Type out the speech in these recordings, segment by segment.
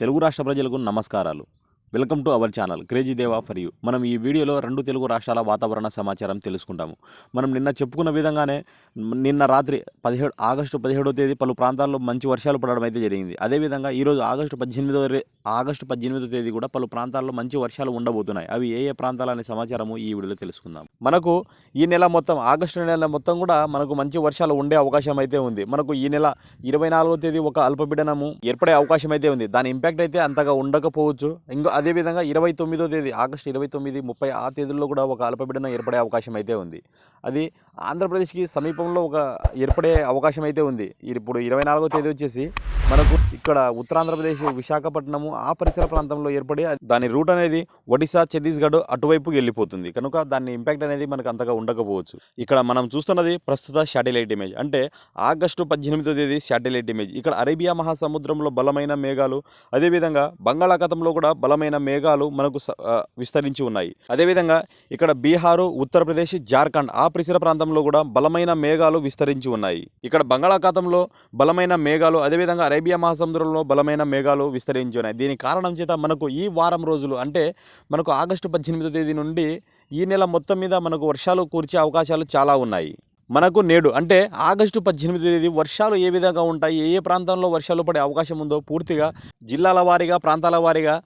తెలుగు రాష్ట్ర ప్రజలకు నమస్కారాలు. Welcome to our channel. Crazy Deva for you. మనం ఈ వీడియోలో రెండు తెలుగు రాష్ట్రాల వాతావరణ సమాచారం తెలుసుకుంటాము. మనం నిన్న చెప్పుకున్న విధంగానే నిన్న రాత్రి పదిహేడు ఆగస్టు పదిహేడో తేదీ పలు ప్రాంతాల్లో మంచి వర్షాలు పడడం అయితే జరిగింది. అదేవిధంగా ఈరోజు ఆగస్టు పద్దెనిమిదో ఆగస్టు పద్దెనిమిదో తేదీ కూడా పలు ప్రాంతాల్లో మంచి వర్షాలు ఉండబోతున్నాయి. అవి ఏ ఏ ప్రాంతాలనే సమాచారము ఈ వీడియోలో తెలుసుకుందాం. మనకు ఈ నెల మొత్తం ఆగస్టు నెల మొత్తం కూడా మనకు మంచి వర్షాలు ఉండే అవకాశం అయితే ఉంది. మనకు ఈ నెల ఇరవై నాలుగో తేదీ ఒక అల్పపీడనము ఏర్పడే అవకాశం అయితే ఉంది. దాని ఇంపాక్ట్ అయితే అంతగా ఉండకపోవచ్చు. ఇంకో అదేవిధంగా ఇరవై తొమ్మిదో తేదీ ఆగస్టు ఇరవై తొమ్మిది ముప్పై ఆ తేదీల్లో కూడా ఒక అల్పపీడనం ఏర్పడే అవకాశం అయితే ఉంది. అది ఆంధ్రప్రదేశ్కి సమీపంలో ఒక ఏర్పడే అవకాశం అయితే ఉంది. ఇప్పుడు ఇరవై నాలుగో తేదీ వచ్చేసి మనకు ఇక్కడ ఉత్తరాంధ్రప్రదేశ్ విశాఖపట్నము ఆ పరిసర ప్రాంతంలో ఏర్పడి దాని రూట్ అనేది ఒడిశా ఛత్తీస్గఢ్ అటువైపు వెళ్ళిపోతుంది. కనుక దాని ఇంపాక్ట్ అనేది మనకు అంతగా ఉండకపోవచ్చు. ఇక్కడ మనం చూస్తున్నది ప్రస్తుత శాటిలైట్ ఇమేజ్ అంటే ఆగస్టు పద్దెనిమిదో తేదీ శాటిలైట్ ఇమేజ్ ఇక్కడ అరేబియా మహాసముద్రంలో బలమైన మేఘాలు అదేవిధంగా బంగాళాఖాతంలో కూడా బలమైన మేఘాలు మనకు స- విస్తరించి ఉన్నాయి. అదేవిధంగా ఇక్కడ బీహారు ఉత్తరప్రదేశ్ జార్ఖండ్ ఆ పరిసర ప్రాంతంలో కూడా బలమైన మేఘాలు విస్తరించి ఉన్నాయి. ఇక్కడ బంగాళాఖాతంలో బలమైన మేఘాలు అదేవిధంగా అరేబియా మహాసముద్రంలో బలమైన మేఘాలు విస్తరించున్నాయి. దీని కారణం చేత మనకు ఈ వారం రోజులు అంటే మనకు ఆగస్టు పద్దెనిమిదో తేదీ నుండి ఈ నెల మొత్తం మీద మనకు వర్షాలు కూర్చే అవకాశాలు చాలా ఉన్నాయి. మనకు నేడు అంటే ఆగస్టు పద్దెనిమిది తేదీ వర్షాలు ఏ విధంగా ఉంటాయి? ఏ ఏ ప్రాంతంలో వర్షాలు పడే అవకాశం ఉందో పూర్తిగా జిల్లాల వారీగా ప్రాంతాల వారీగా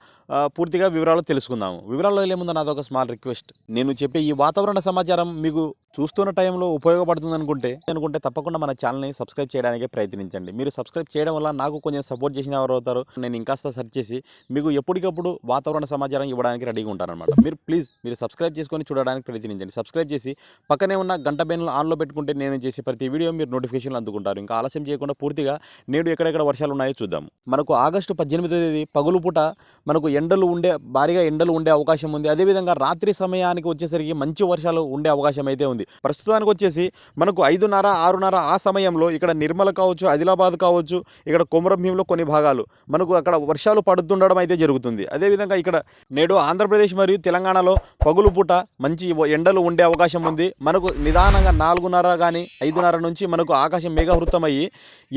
పూర్తిగా వివరాలు తెలుసుకుందాము. వివరాల్లో ఏముందో నాది ఒక స్మాల్ రిక్వెస్ట్ నేను చెప్పే ఈ వాతావరణ సమాచారం మీకు చూస్తున్న టైంలో ఉపయోగపడుతుంది అనుకుంటే అనుకుంటే తప్పకుండా మన ఛానల్ని సబ్స్క్రైబ్ చేయడానికి ప్రయత్నించండి. మీరు సబ్స్క్రైబ్ చేయడం వల్ల నాకు కొంచెం సపోర్ట్ చేసిన వారు అవుతారు. నేను ఇంకాస్త సెర్చ్ చేసి మీకు ఎప్పటికప్పుడు వాతావరణ సమాచారం ఇవ్వడానికి రెడీగా ఉంటానన్నమాట. మీరు ప్లీజ్ మీరు సబ్స్క్రైబ్ చేసుకొని చూడడానికి ప్రయత్నించండి. సబ్స్క్రైబ్ చేసి పక్కనే ఉన్న గంట బెన్లు ఆన్లో పెట్టుకుంటే నేను చేసే ప్రతి వీడియో మీరు నోటిఫికేషన్లు అందుకుంటారు. ఇంకా ఆలస్యం చేయకుండా పూర్తిగా నేడు ఎక్కడెక్కడ వర్షాలు ఉన్నాయో చూద్దాం. మనకు ఆగస్టు పద్దెనిమిదో తేదీ పగులు పూట మనకు ఎండలు ఉండే భారీగా ఎండలు ఉండే అవకాశం ఉంది. అదేవిధంగా రాత్రి సమయానికి వచ్చేసరికి మంచి వర్షాలు ఉండే అవకాశం అయితే ఉంది. ప్రస్తుతానికి వచ్చేసి మనకు ఐదున్నర ఆరున్నర ఆ సమయంలో ఇక్కడ నిర్మల కావచ్చు ఆదిలాబాద్ కావచ్చు ఇక్కడ కొమరంభీంలో కొన్ని భాగాలు మనకు అక్కడ వర్షాలు పడుతుండడం అయితే జరుగుతుంది. అదేవిధంగా ఇక్కడ నేడు ఆంధ్రప్రదేశ్ మరియు తెలంగాణలో పగులు పూట మంచి ఎండలు ఉండే అవకాశం ఉంది. మనకు నిదానంగా నాలుగున్నర కానీ ఐదున్నర నుంచి మనకు ఆకాశం మేఘవృతమయ్యి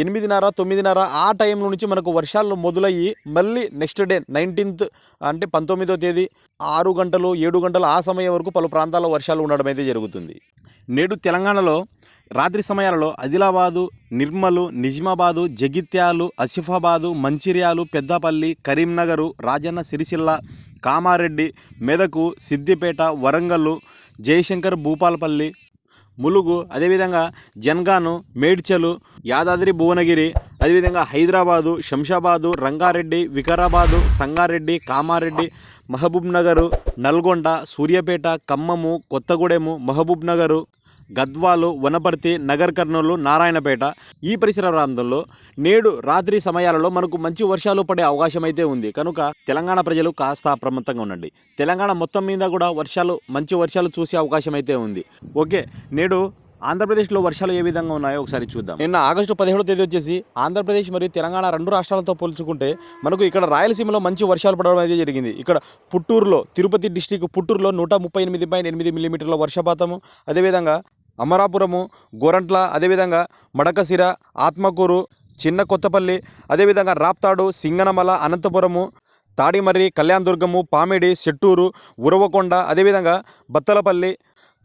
ఎనిమిదిన్నర తొమ్మిదిన్నర ఆ టైం నుంచి మనకు వర్షాలు మొదలయ్యి మళ్ళీ నెక్స్ట్ డే నైన్టీన్త్ అంటే పంతొమ్మిదో తేదీ ఆరు గంటలు ఏడు గంటలు ఆ సమయం వరకు పలు ప్రాంతాల్లో వర్షాలు ఉండడం అయితే జరుగుతుంది. నేడు తెలంగాణలో రాత్రి సమయాలలో ఆదిలాబాదు నిర్మలు నిజామాబాదు జగిత్యాలు ఆసిఫాబాదు మంచిర్యాలు పెద్దపల్లి కరీంనగరు రాజన్న సిరిసిల్ల కామారెడ్డి మెదకు సిద్దిపేట వరంగల్లు జయశంకర్ భూపాలపల్లి ములుగు అదేవిధంగా జన్గాను మేడ్చలు యాదాద్రి భువనగిరి అదేవిధంగా హైదరాబాదు శంషాబాదు రంగారెడ్డి వికారాబాదు సంగారెడ్డి కామారెడ్డి మహబూబ్ నగరు నల్గొండ సూర్యాపేట ఖమ్మము కొత్తగూడెము మహబూబ్ నగరు గద్వాలు వనపర్తి నగర్ కర్నూలు నారాయణపేట. ఈ పరిసర ప్రాంతంలో నేడు రాత్రి సమయాలలో మనకు మంచి వర్షాలు పడే అవకాశం అయితే ఉంది. కనుక తెలంగాణ ప్రజలు కాస్త అప్రమత్తంగా ఉండండి. తెలంగాణ మొత్తం మీద కూడా వర్షాలు మంచి వర్షాలు చూసే అవకాశం అయితే ఉంది. ఓకే నేడు ఆంధ్రప్రదేశ్లో వర్షాలు ఏ విధంగా ఉన్నాయో ఒకసారి చూద్దాం. నిన్న ఆగస్టు పదిహేడో తేదీ వచ్చేసి ఆంధ్రప్రదేశ్ మరియు తెలంగాణ రెండు రాష్ట్రాలతో పోల్చుకుంటే మనకు ఇక్కడ రాయలసీమలో మంచి వర్షాలు పడడం అయితే జరిగింది. ఇక్కడ పుట్టూరులో తిరుపతి డిస్టిక్ పుట్టూరులో నూట ముప్పై ఎనిమిది పాయింట్ ఎనిమిది మిల్లీమీటర్ల వర్షపాతము అదేవిధంగా అమరాపురము గోరంట్ల అదేవిధంగా మడకసిర ఆత్మకూరు చిన్న కొత్తపల్లి అదేవిధంగా రాప్తాడు సింగనమల అనంతపురము తాడిమర్రి కళ్యాణదుర్గము పామిడి సెట్టూరు ఉరవకొండ అదేవిధంగా బత్తలపల్లి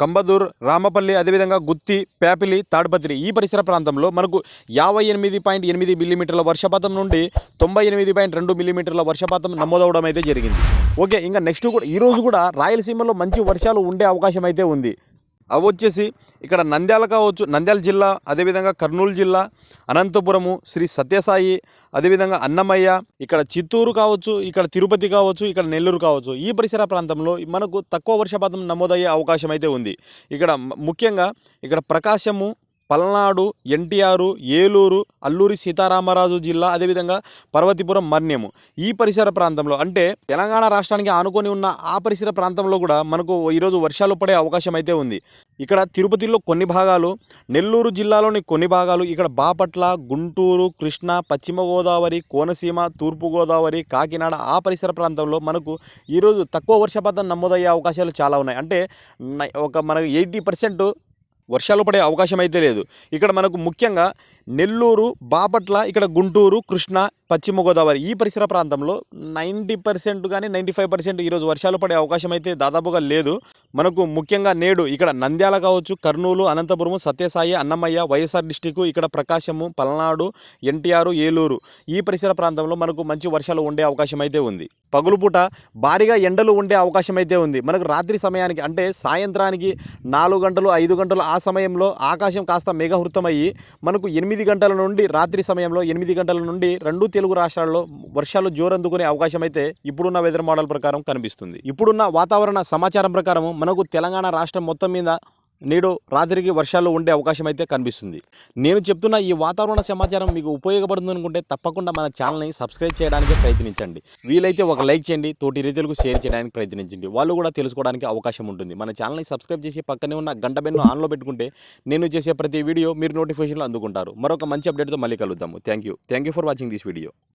కంబదూర్ రామపల్లి అదేవిధంగా గుత్తి పేపిలి తాడిపత్రి ఈ పరిసర ప్రాంతంలో మనకు యాభై ఎనిమిది పాయింట్ ఎనిమిది మిల్లీమీటర్ల వర్షపాతం నుండి తొంభై ఎనిమిది పాయింట్ రెండు మిల్లీమీటర్ల వర్షపాతం నమోదవడం అయితే జరిగింది. ఓకే ఇంకా నెక్స్ట్ కూడా ఈ రోజు కూడా రాయలసీమలో మంచి వర్షాలు ఉండే అవకాశం అయితే ఉంది. అవి వచ్చేసి ఇక్కడ నంద్యాల కావచ్చు నంద్యాల జిల్లా అదేవిధంగా కర్నూలు జిల్లా అనంతపురము శ్రీ సత్యసాయి అదేవిధంగా అన్నమయ్య ఇక్కడ చిత్తూరు కావచ్చు ఇక్కడ తిరుపతి కావచ్చు ఇక్కడ నెల్లూరు కావచ్చు. ఈ పరిసర ప్రాంతంలో మనకు తక్కువ వర్షపాతం నమోదయ్యే అవకాశం అయితే ఉంది. ఇక్కడ ముఖ్యంగా ఇక్కడ ప్రకాశము పల్నాడు ఎన్టీఆర్ ఏలూరు అల్లూరి సీతారామరాజు జిల్లా అదేవిధంగా పర్వతిపురం మన్యము ఈ పరిసర ప్రాంతంలో అంటే తెలంగాణ రాష్ట్రానికి ఆనుకొని ఉన్న ఆ పరిసర ప్రాంతంలో కూడా మనకు ఈరోజు వర్షాలు పడే అవకాశం అయితే ఉంది. ఇక్కడ తిరుపతిలో కొన్ని భాగాలు నెల్లూరు జిల్లాలోని కొన్ని భాగాలు ఇక్కడ బాపట్ల గుంటూరు కృష్ణా పశ్చిమ గోదావరి కోనసీమ తూర్పు గోదావరి కాకినాడ ఆ పరిసర ప్రాంతంలో మనకు ఈరోజు తక్కువ వర్షపాతం నమోదయ్యే అవకాశాలు చాలా ఉన్నాయి. అంటే ఒక మనకు ఎయిటీ పర్సెంట్ వర్షాలు పడే అవకాశం అయితే లేదు. ఇక్కడ మనకు ముఖ్యంగా నెల్లూరు బాపట్ల ఇక్కడ గుంటూరు కృష్ణ పశ్చిమ గోదావరి ఈ పరిసర ప్రాంతంలో నైంటీ పర్సెంట్ కానీ నైంటీ ఫైవ్ పర్సెంట్ ఈరోజు వర్షాలు పడే అవకాశం అయితే దాదాపుగా లేదు. మనకు ముఖ్యంగా నేడు ఇక్కడ నంద్యాల కావచ్చు కర్నూలు అనంతపురం సత్యసాయి అన్నమయ్య వైఎస్ఆర్ డిస్టిక్ ఇక్కడ ప్రకాశము పల్నాడు ఎన్టీఆర్ ఏలూరు ఈ పరిసర ప్రాంతంలో మనకు మంచి వర్షాలు ఉండే అవకాశం అయితే ఉంది. పగులుపూట భారీగా ఎండలు ఉండే అవకాశం అయితే ఉంది. మనకు రాత్రి సమయానికి అంటే సాయంత్రానికి నాలుగు గంటలు ఐదు గంటలు ఆ సమయంలో ఆకాశం కాస్త మేఘహృతమయ్యి మనకు ఎనిమిది ఎనిమిది గంటల నుండి రాత్రి సమయంలో ఎనిమిది గంటల నుండి రెండు తెలుగు రాష్ట్రాల్లో వర్షాలు జోరందుకునే అవకాశం అయితే ఇప్పుడున్న వెదర్ మోడల్ ప్రకారం కనిపిస్తుంది. ఇప్పుడున్న వాతావరణ సమాచారం ప్రకారం మనకు తెలంగాణ రాష్ట్రం మొత్తం మీద నేడు రాత్రికి వర్షాలు ఉండే అవకాశం అయితే కనిపిస్తుంది. నేను చెప్తున్న ఈ వాతావరణ సమాచారం మీకు ఉపయోగపడుతుంది అనుకుంటే తప్పకుండా మన ఛానల్ని సబ్స్క్రైబ్ చేయడానికి ప్రయత్నించండి. వీలైతే ఒక లైక్ చేయండి తోటి రైతులకు షేర్ చేయడానికి ప్రయత్నించండి. వాళ్ళు కూడా తెలుసుకోవడానికి అవకాశం ఉంటుంది. మన ఛానల్ని సబ్స్క్రైబ్ చేసి పక్కనే ఉన్న గంట బెన్ను ఆన్లో పెట్టుకుంటే నేను చేసే ప్రతి వీడియో మీరు నోటిఫికేషన్లు అందుకుంటారు. మరొక మంచి అప్డేట్తో మళ్ళీ కలుద్దాము. Thank you. Thank you for watching this video.